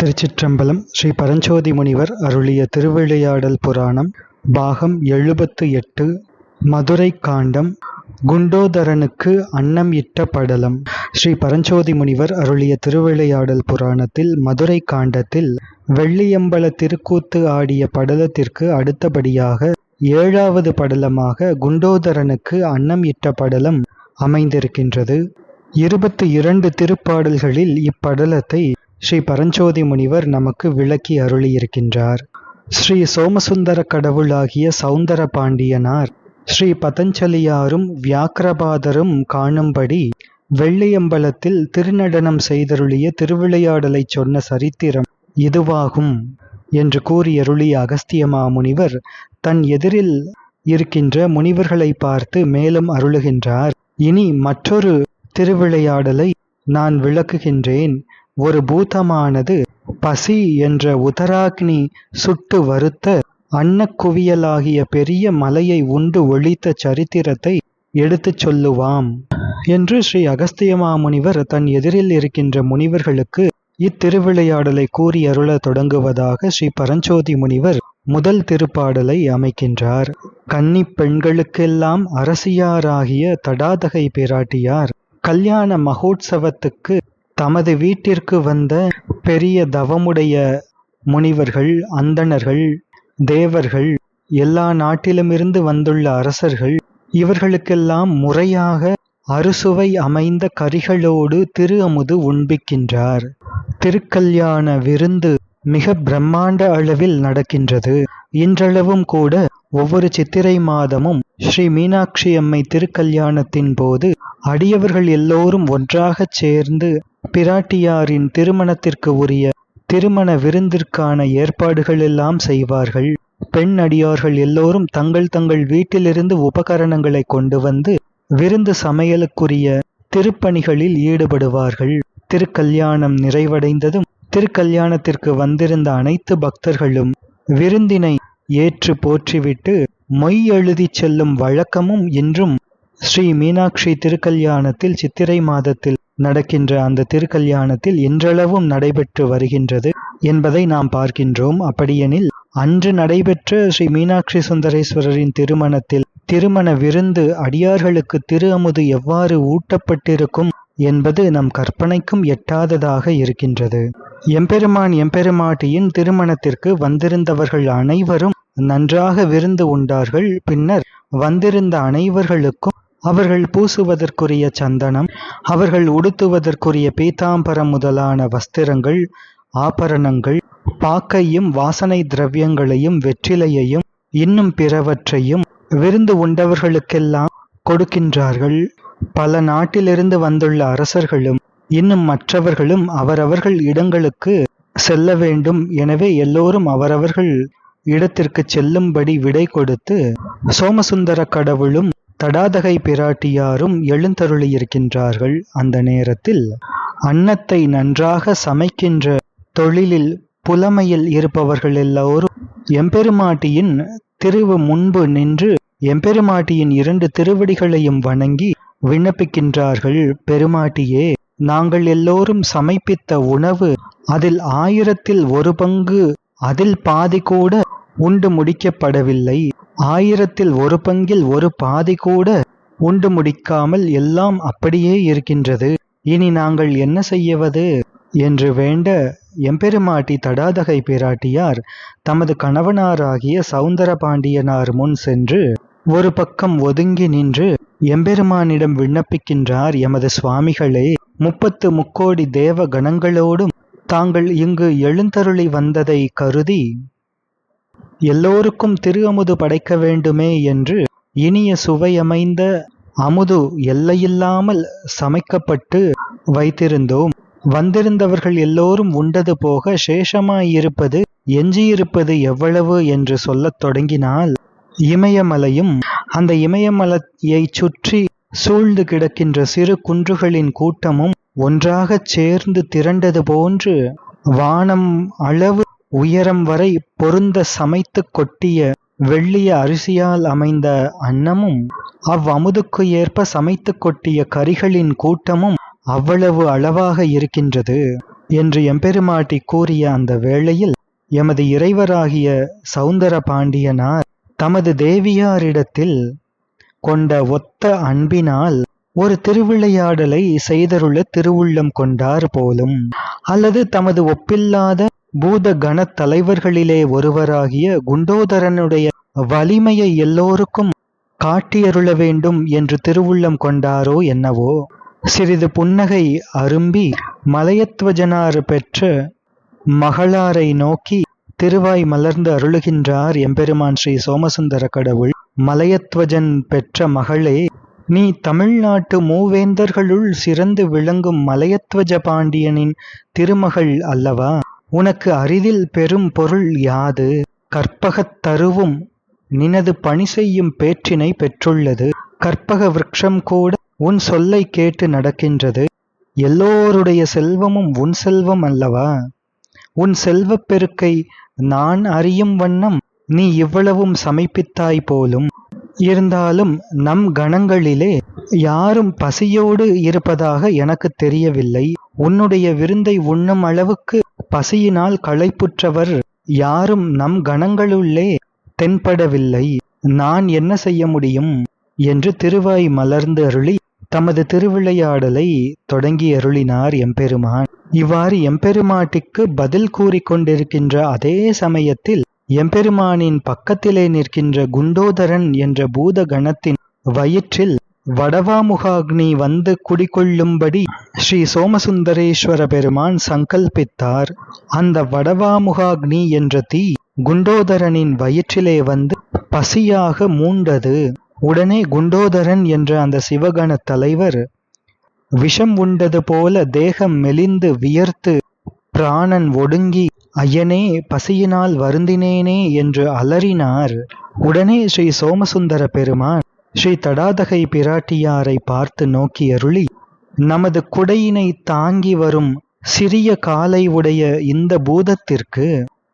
திருச்சிற்றம்பலம் ஸ்ரீ பரஞ்சோதி முனிவர் அருளிய திருவிளையாடல் புராணம் பாகம் எழுபத்து எட்டு மதுரை காண்டம் குண்டோதரனுக்கு அன்னம் இட்ட படலம். ஸ்ரீ பரஞ்சோதி முனிவர் அருளிய திருவிளையாடல் புராணத்தில் மதுரை காண்டத்தில் வெள்ளியம்பல திருக்கூத்து ஆடிய படலத்திற்கு அடுத்தபடியாக ஏழாவது படலமாக குண்டோதரனுக்கு அன்னம் இட்ட படலம் அமைந்திருக்கின்றது. இருபத்தி இரண்டு திருப்பாடல்களில் இப்படலத்தை ஸ்ரீ பரஞ்சோதி முனிவர் நமக்கு விளக்கி அருளியிருக்கின்றார். ஸ்ரீ சோமசுந்தர கடவுளாகிய சௌந்தர பாண்டியனார் ஸ்ரீ பதஞ்சலியாரும் வியாக்கிரபாதரும் காணும்படி வெள்ளியம்பலத்தில் திருநடனம் செய்தருளிய திருவிளையாடலை சொன்ன சரித்திரம் இதுவாகும் என்று கூறியருளிய அகஸ்திய மாமுனிவர் தன் எதிரில் இருக்கின்ற முனிவர்களை பார்த்து மேலும் அருளுகின்றார். இனி மற்றொரு திருவிளையாடலை நான் விளக்குகின்றேன். ஒரு பூதமானது பசி என்ற உதராக்னி சுட்டு வருத்த அன்னக்குவியலாகிய பெரிய மலையை உண்டு ஒழித்த சரித்திரத்தை எடுத்துச் சொல்லுவாம். என்று ஸ்ரீ அகஸ்தியமா முனிவர் தன் எதிரில் இருக்கின்ற முனிவர்களுக்கு இத்திருவிளையாடலை கூறி அருள தொடங்குவதாக ஸ்ரீ பரஞ்சோதி முனிவர் முதல் திருப்பாடலை அமைக்கின்றார். கன்னி பெண்களுக்கெல்லாம் அரசியாராகிய தடாதகை பிராட்டியார் கல்யாண மகோத்சவத்துக்கு தமது வீட்டிற்கு வந்த பெரிய தவமுடைய முனிவர்கள் அந்தணர்கள் தேவர்கள் எல்லா நாட்டிலுமிருந்து வந்துள்ள அரசர்கள் இவர்களுக்கெல்லாம் முறையாக அறுசுவை அமைந்த கரிகளோடு திரு அமுது உண்பிக்கின்றார். திருக்கல்யாண விருந்து மிக பிரம்மாண்ட அளவில் நடக்கின்றது. இன்றளவும் கூட ஒவ்வொரு சித்திரை மாதமும் ஸ்ரீ மீனாட்சி அம்மை திருக்கல்யாணத்தின் போது அடியவர்கள் எல்லோரும் ஒன்றாகச் சேர்ந்து பிராட்டியாரின் திருமணத்திற்கு உரிய திருமண விருந்திற்கான ஏற்பாடுகள் எல்லாம் செய்வார்கள். பெண் அடியார்கள் எல்லோரும் தங்கள் தங்கள் வீட்டிலிருந்து உபகரணங்களை கொண்டு வந்து விருந்து சமையலுக்குரிய திருப்பணிகளில் ஈடுபடுவார்கள். திருக்கல்யாணம் நிறைவடைந்ததும் திருக்கல்யாணத்திற்கு வந்திருந்த அனைத்து பக்தர்களும் விருந்தினை ஏற்று போற்றிவிட்டு மொய் எழுதிச் செல்லும் வழக்கமும் இன்றும் ஸ்ரீ மீனாட்சி திருக்கல்யாணத்தில் சித்திரை மாதத்தில் நடக்கின்ற அந்த திருக்கல்யாணத்தில் இன்றளவும் நடைபெற்று வருகின்றது என்பதை நாம் பார்க்கின்றோம். அப்படியெனில் அன்று நடைபெற்ற ஸ்ரீ மீனாட்சி சுந்தரேஸ்வரரின் திருமணத்தில் திருமண விருந்து அடியார்களுக்கு திரு அமுது எவ்வாறு ஊட்டப்பட்டிருக்கும் என்பது நம் கற்பனைக்கும் எட்டாததாக இருக்கின்றது. எம்பெருமான் எம்பெருமாட்டியின் திருமணத்திற்கு வந்திருந்தவர்கள் அனைவரும் நன்றாக விருந்து உண்டார்கள். பின்னர் வந்திருந்த அனைவர்களுக்கும் அவர்கள் பூசுவதற்குரிய சந்தனம் அவர்கள் உடுத்துவதற்குரிய பீதாம்பரம் முதலான வஸ்திரங்கள் ஆபரணங்கள் பாக்கையும் வாசனை திரவியங்களையும் வெற்றிலையையும் இன்னும் பிறவற்றையும் விருந்து உண்டவர்களுக்கெல்லாம் கொடுக்கின்றார்கள். பல நாட்டிலிருந்து வந்துள்ள அரசர்களும் இன்னும் மற்றவர்களும் அவரவர்கள் இடங்களுக்கு செல்ல வேண்டும். எனவே எல்லோரும் அவரவர்கள் இடத்திற்கு செல்லும்படி விடை கொடுத்து சோமசுந்தர கடவுளும் தடாதகை பிராட்டியாரும் எழுந்தருளியிருக்கின்றார்கள் அந்த நேரத்தில். அன்னத்தை நன்றாக சமைக்கின்ற தொழிலில் புலமையில் இருப்பவர்கள் எல்லோரும் எம்பெருமாட்டியின் திருவு முன்பு நின்று எம்பெருமாட்டியின் இரண்டு திருவடிகளையும் வணங்கி விண்ணப்பிக்கின்றார்கள் பெருமாட்டியே நாங்கள் எல்லோரும் சமைப்பித்த உணவு அதில் ஆயிரத்தில் ஒரு பங்கு அதில் பாதி கூட உண்டு முடிக்கப்படவில்லை. ஆயிரத்தில் ஒரு பங்கில் ஒரு பாதி கூட உண்டு முடிக்காமல் எல்லாம் அப்படியே இருக்கின்றது. இனி நாங்கள் என்ன செய்யவது? என்று வேண்ட எம்பெருமாட்டி தடாதகை பிராட்டியார் தமது கணவனாராகிய சவுந்தர பாண்டியனார் முன் சென்று ஒரு பக்கம் ஒதுங்கி நின்று எம்பெருமானிடம் விண்ணப்பிக்கின்றார் எமது சுவாமிகளே முப்பத்து முக்கோடி தேவ கணங்களோடும் தாங்கள் இங்கு எழுந்தருளி வந்ததை கருதி எல்லோருக்கும் திரு அமுது படைக்க வேண்டுமே என்று இனிய சுவையமைந்த அமுது எல்லையில்லாமல் சமைக்கப்பட்டு வைத்திருந்தோம். வந்திருந்தவர்கள் எல்லோரும் உண்டது போக சேஷமாயிருப்பது எஞ்சியிருப்பது எவ்வளவு என்று சொல்லத் தொடங்கினால் இமயமலையும் அந்த இமயமலையை சுற்றி சூழ்ந்து கிடக்கின்ற சிறு குன்றுகளின் கூட்டமும் ஒன்றாகச் சேர்ந்து திரண்டது போன்று வானம் அளவு உயரம் வரை பொருந்த சமைத்து கொட்டிய வெள்ளிய அரிசியால் அமைந்த அன்னமும் அவ்வமுதுக்கு ஏற்ப சமைத்து கொட்டிய கரிகளின் கூட்டமும் அவ்வளவு அளவாக இருக்கின்றது என்று எம்பெருமாட்டி கூறிய அந்த வேளையில் எமது இறைவராகிய சௌந்தர பாண்டியனார் தமது தேவியாரிடத்தில் கொண்ட ஒத்த அன்பினால் ஒரு திருவிளையாடலை செய்தருள திருவுள்ளம் கொண்டார் போலும். அல்லது தமது ஒப்பில்லாத பூத கணத் தலைவர்களிலே ஒருவராகிய குண்டோதரனுடைய வலிமையை எல்லோருக்கும் காட்டியருள வேண்டும் என்று திருவுள்ளம் கொண்டாரோ என்னவோ? சிறிது புன்னகை அரும்பி மலையத்வஜனார் பெற்ற மகளாரை நோக்கி திருவாய் மலர்ந்து அருளுகின்றார் எம்பெருமான் ஸ்ரீ சோமசுந்தர கடவுள். மலையத்வஜன் பெற்ற மகளே நீ தமிழ்நாட்டு மூவேந்தர்களுள் சிறந்து விளங்கும் மலையத்வஜ பாண்டியனின் திருமகள் அல்லவா? உனக்கு அரிதில் பெரும் பொருள் யாது? கற்பகத் தருவும் நினது பணி செய்யும் பேற்றினை பெற்றுள்ளது. கற்பக விரக்ஷம் கூட உன் சொல்லை கேட்டு நடக்கின்றது. எல்லோருடைய செல்வமும் உன் செல்வம் அல்லவா? உன் செல்வப் பெருக்கை நான் அறியும் வண்ணம் நீ இவ்வளவும் சமைப்பித்தாய் போலும். இருந்தாலும் நம் கணங்களிலே யாரும் பசியோடு இருப்பதாக எனக்கு தெரியவில்லை. உன்னுடைய விருந்தை உண்ணும் அளவுக்கு பசியினால் களைப்புற்றவர் யாரும் நம் கணங்களுள்ளே தென்படவில்லை. நான் என்ன செய்ய முடியும்? என்று திருவாய் மலர்ந்து அருளி தமது திருவிளையாடலை தொடங்கி அருளினார் எம்பெருமான். இவ்வாறு எம்பெருமாட்டிக்கு பதில் கூறிக் கொண்டிருக்கின்ற அதே சமயத்தில் எம்பெருமானின் பக்கத்திலே நிற்கின்ற குண்டோதரன் என்ற பூத கணத்தின் வயிற்றில் வடவாமுகாக்னி வந்து குடிகொள்ளும்படி ஸ்ரீ சோமசுந்தரேஸ்வர பெருமான் சங்கல்பித்தார். அந்த வடவாமுகாக்னி என்ற தீ குண்டோதரனின் வயிற்றிலே வந்து பசியாக மூண்டது. உடனே குண்டோதரன் என்ற அந்த சிவகண தலைவர் விஷம் உண்டது போல தேகம் மெலிந்து வியர்த்து பிராணன் ஒடுங்கி ஐயனே பசியினால் வருந்தினேனே என்று அலறினார். உடனே ஸ்ரீ சோமசுந்தர பெருமான் ஸ்ரீ தடாதகை பிராட்டியாரை பார்த்து நோக்கி அருளி நமது குடையினை தாங்கி வரும் சிறிய காலை உடைய இந்த பூதத்திற்கு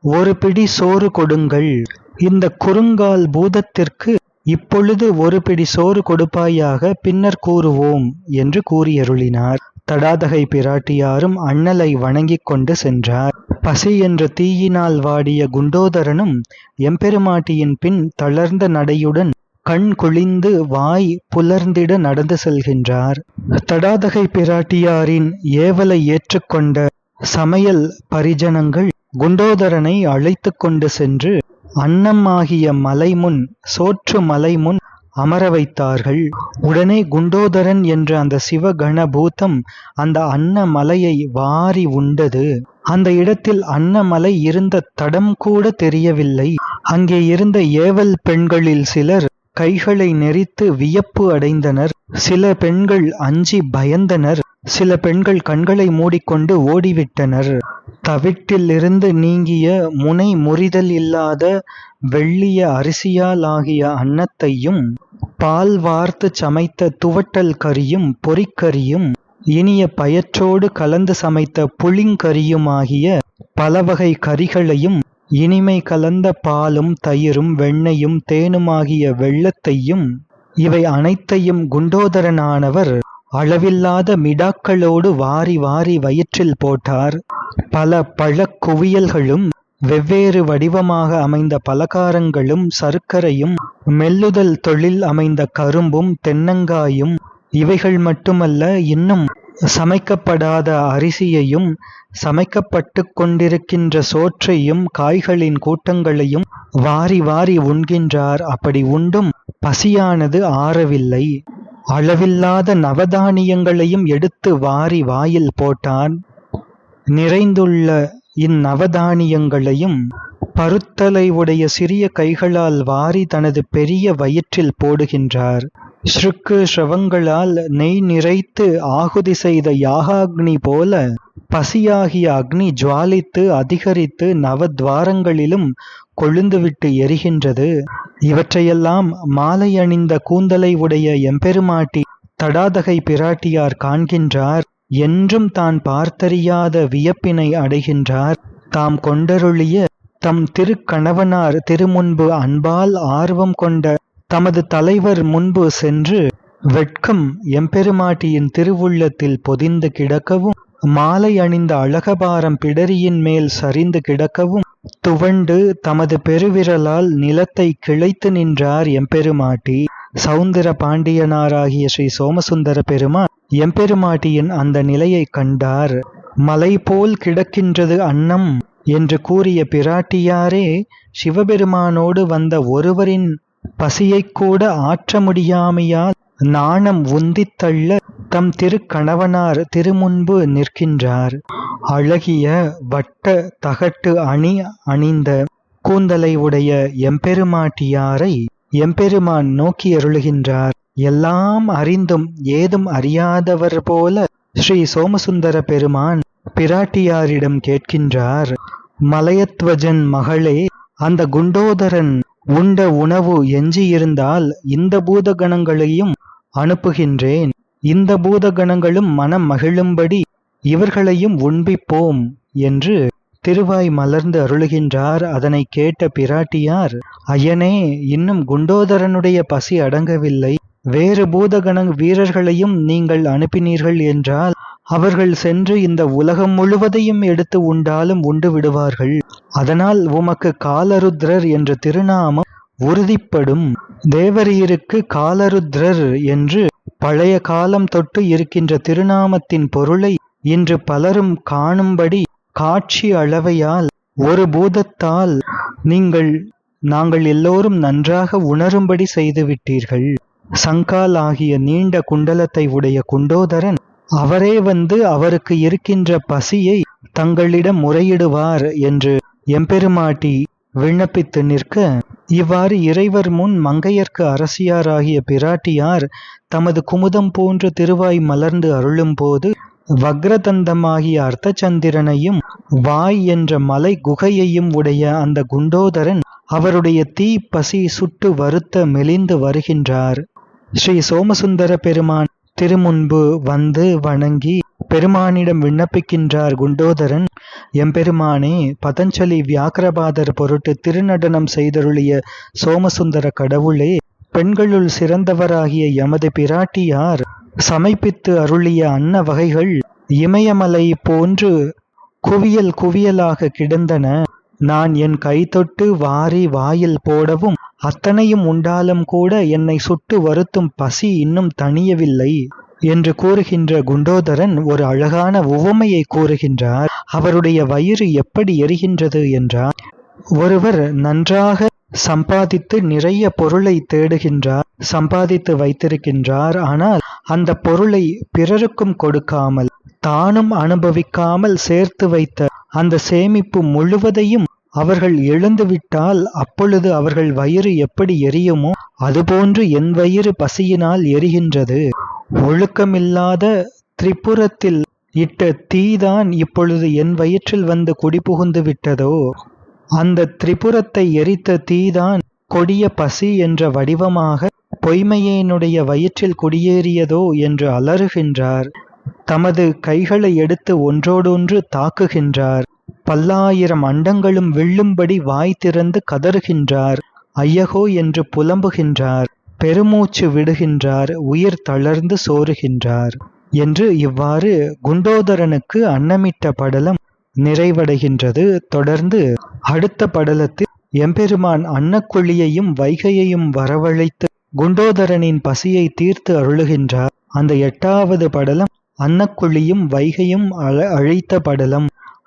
ஒரு பிடி சோறு கொடுங்கள். இந்த குறுங்கால் பூதத்திற்கு இப்பொழுது ஒரு பிடி சோறு கொடுப்பாயாக பின்னர் கூறுவோம் என்று கூறியருளினார். தடாதகை பிராட்டியாரும் அண்ணலை வணங்கிக் கொண்டு சென்றார். பசி என்ற தீயினால் வாடிய குண்டோதரனும் எம்பெருமாட்டியின் பின் தளர்ந்த நடையுடன் கண் குளிந்து வாய் புலர்ந்திட நடந்து செல்கின்றார். தடாதகை பிராட்டியாரின் ஏவலை ஏற்றுக்கொண்ட சமையல் பரிஜனங்கள் குண்டோதரனை அழைத்து கொண்டு சென்று அன்னம் ஆகிய மலைமுன் சோற்று மலைமுன் அமர வைத்தார்கள். உடனே குண்டோதரன் என்ற அந்த சிவகண பூதம் அந்த அன்னமலையை வாரி உண்டது. அந்த இடத்தில் அன்னமலை இருந்த தடம் கூட தெரியவில்லை. அங்கே இருந்த ஏவல் பெண்களில் சிலர் கைகளை நெறித்து வியப்பு அடைந்தனர். சில பெண்கள் அஞ்சி பயந்தனர். சில பெண்கள் கண்களை மூடிக்கொண்டு ஓடிவிட்டனர். தவிட்டிலிருந்து நீங்கிய முனை முறிதல் இல்லாத வெள்ளிய அரிசியாலாகிய அன்னத்தையும் பால் வார்த்து சமைத்த துவட்டல் கறியும் பொறிக்கறியும் இனிய பயற்றோடு கலந்து சமைத்த புளிங்கறியுமாகிய பலவகை கறிகளையும் இனிமை கலந்த பாலும் தயிரும் வெண்ணையும் தேனுமாகிய வெள்ளத்தையும் இவை அனைத்தையும் குண்டோதரனானவர் அளவில்லாத மிடாக்களோடு வாரி வாரி வயிற்றில் போட்டார். பல பழக்குவியல்களும் வெவ்வேறு வடிவமாக அமைந்த பலகாரங்களும் சர்க்கரையும் மெல்லுதல் தொழில் அமைந்த கரும்பும் தென்னங்காயும் இவைகள் மட்டுமல்ல இன்னும் சமைக்கப்படாத அரிசியையும் சமைக்கப்பட்டு கொண்டிருக்கின்ற சோற்றையும் காய்களின் கூட்டங்களையும் வாரி வாரி உண்கின்றார். அப்படி உண்டும் பசியானது ஆறவில்லை. அளவில்லாத நவதானியங்களையும் எடுத்து வாரி வாயில் போட்டான். நிறைந்துள்ள இந்நவதானியங்களையும் பருத்தலை உடைய சிறிய கைகளால் வாரி தனது பெரிய வயிற்றில் போடுகின்றார். ஸ்ருக்கு ஸ்ரவங்களால் நெய் நிறைத்து ஆகுதி செய்த யாகாக்னி போல பசியாகிய அக்னி ஜுவாலித்து அதிகரித்து நவத்வாரங்களிலும் கொழுந்துவிட்டு எரிகின்றது. இவற்றையெல்லாம் மாலை அணிந்த கூந்தலை உடைய எம்பெருமாட்டி தடாதகை பிராட்டியார் காண்கின்றார். என்றும் தான் பார்த்தறியாத வியப்பினை அடைகின்றார். தாம் கொண்டருளிய தம் திருக்கணவனார் திருமுன்பு அன்பால் ஆர்வம் கொண்ட தமது தலைவர் முன்பு சென்று வெட்கம் எம்பெருமாட்டியின் திருவுள்ளத்தில் பொதிந்து கிடக்கவும் மாலை அணிந்த அழகபாரம் பிடரியின் மேல் சரிந்து கிடக்கவும் துவண்டு தமது பெருவிரலால் நிலத்தை கிளைத்து நின்றார் எம்பெருமாட்டி. சௌந்தர பாண்டியனாராகிய ஸ்ரீ சோமசுந்தர பெருமான் எம்பெருமாட்டியின் அந்த நிலையைக் கண்டார். மலை போல் கிடக்கின்றது அன்னம் என்று கூறிய பிராட்டியாரே சிவபெருமானோடு வந்த ஒருவரின் பசியைக்கூட ஆற்ற முடியாமையால் நாணம் உந்தித்தள்ள தம் திருக்கணவனார் திருமுன்பு நிற்கின்றார். அழகிய வட்ட தகட்டு அணி அணிந்த கூந்தலை உடைய எம்பெருமாட்டியாரை எம்பெருமான் நோக்கி அருளுகின்றார். எல்லாம் அறிந்தும் ஏதும் அறியாதவர் போல ஸ்ரீ சோமசுந்தர பெருமான் பிராட்டியாரிடம் கேட்கின்றார். மலையத்வஜன் மகளே அந்த குண்டோதரன் உண்ட உணவு எஞ்சியிருந்தால் இந்த பூதகணங்களையும் அனுப்புகின்றேன். இந்த பூதகணங்களும் மனம் மகிழும்படி இவர்களையும் உண்பிப்போம் என்று திருவாய் மலர்ந்து அருளுகின்றார். அதனை கேட்ட பிராட்டியார் ஐயனே இன்னும் குண்டோதரனுடைய பசி அடங்கவில்லை. வேறு பூதகண வீரர்களையும் நீங்கள் அனுப்பினீர்கள் என்றால் அவர்கள் சென்று இந்த உலகம் முழுவதையும் எடுத்து உண்டாலும் உண்டு விடுவார்கள். அதனால் உமக்கு காலருத்ரர் என்ற திருநாமம் உறுதிப்படும். தேவரீருக்கு காலருத்ரர் என்று பழைய காலம் தொட்டு இருக்கின்ற திருநாமத்தின் பொருளை இன்று பலரும் காணும்படி காட்சி அளவையால் ஒரு பூதத்தால் நீங்கள் நாங்கள் எல்லோரும் நன்றாக உணரும்படி செய்துவிட்டீர்கள். சங்கால் ஆகிய நீண்ட குண்டலத்தை உடைய குண்டோதரன் அவரே வந்து அவருக்கு இருக்கின்ற பசியை தங்களிடம் முறையிடுவார் என்று எம்பெருமாட்டி விண்ணப்பித்து நிற்க இவ்வாறு இறைவர் முன் மங்கையர்க்கு அரசியாராகிய பிராட்டியார் தமது குமுதம் போன்ற திருவாய் மலர்ந்து அருளும்போது வக்ரதந்தமாகிய அர்த்தச்சந்திரனையும் வாய் என்ற மலை குகையையும் உடைய அந்த குண்டோதரன் அவருடைய தீ பசி சுட்டு வருத்த மெலிந்து வருகின்றார். ஸ்ரீ சோமசுந்தர பெருமான் திருமுன்பு வந்து வணங்கி பெருமானிடம் விண்ணப்பிக்கின்றார் குண்டோதரன் எம்பெருமானே பதஞ்சலி வியாக்கிரபாதர் பொருட்டு திருநடனம் செய்தருளிய சோமசுந்தர கடவுளே பெண்களுள் சிறந்தவராகிய எமது பிராட்டியார் சமைப்பித்து அருளிய அன்ன வகைகள் இமயமலை போன்று குவியல் குவியலாக கிடந்தன. நான் என் கைத்தொட்டு வாரி வாயில் போடவும் அத்தனையும் உண்டாலும் கூட என்னை சுட்டு வருத்தும் பசி இன்னும் தணியவில்லை என்று கூறுகின்ற குண்டோதரன் ஒரு அழகான உவமையை கூறுகின்றார். அவருடைய வயிறு எப்படி எரிகின்றது என்றார் ஒருவர் நன்றாக சம்பாதித்து நிறைய பொருளை தேடுகின்றார் சம்பாதித்து வைத்திருக்கின்றார். ஆனால் அந்த பொருளை பிறருக்கும் கொடுக்காமல் தானும் அனுபவிக்காமல் சேர்த்து வைத்த அந்த சேமிப்பு முழுவதையும் அவர்கள் எழுந்துவிட்டால் அப்பொழுது அவர்கள் வயிறு எப்படி எரியுமோ அதுபோன்று என் வயிறு பசியினால் எரிகின்றது. ஒழுக்கமில்லாத திரிபுரத்தில் இட்ட தீதான் இப்பொழுது என் வயிற்றில் வந்து குடிபுகுந்து விட்டதோ? அந்த திரிபுரத்தை எரித்த தீதான் கொடிய பசி என்ற வடிவமாக பொய்மையேனுடைய வயிற்றில் குடியேறியதோ என்று அலறுகின்றார். தமது கைகளை எடுத்து ஒன்றோடொன்று தாக்குகின்றார். பல்லாயிரம் அண்டங்களும் விள்ளும்படி வாய் திறந்து கதறுகின்றார். ஐயகோ என்று புலம்புகின்றார். பெருமூச்சு விடுகின்றார். உயிர் தளர்ந்து சோறுகின்றார். என்று இவ்வாறு குண்டோதரனுக்கு அன்னமிட்ட படலம் நிறைவடைகின்றது. தொடர்ந்து அடுத்த படலத்தில் எம்பெருமான் அன்னக்குழியையும் வைகையையும் வரவழைத்து குண்டோதரனின் பசியை தீர்த்து அருளுகின்றார். அந்த எட்டாவது படலம் அன்னக்குழியும் வைகையும் அழைத்த படலம்.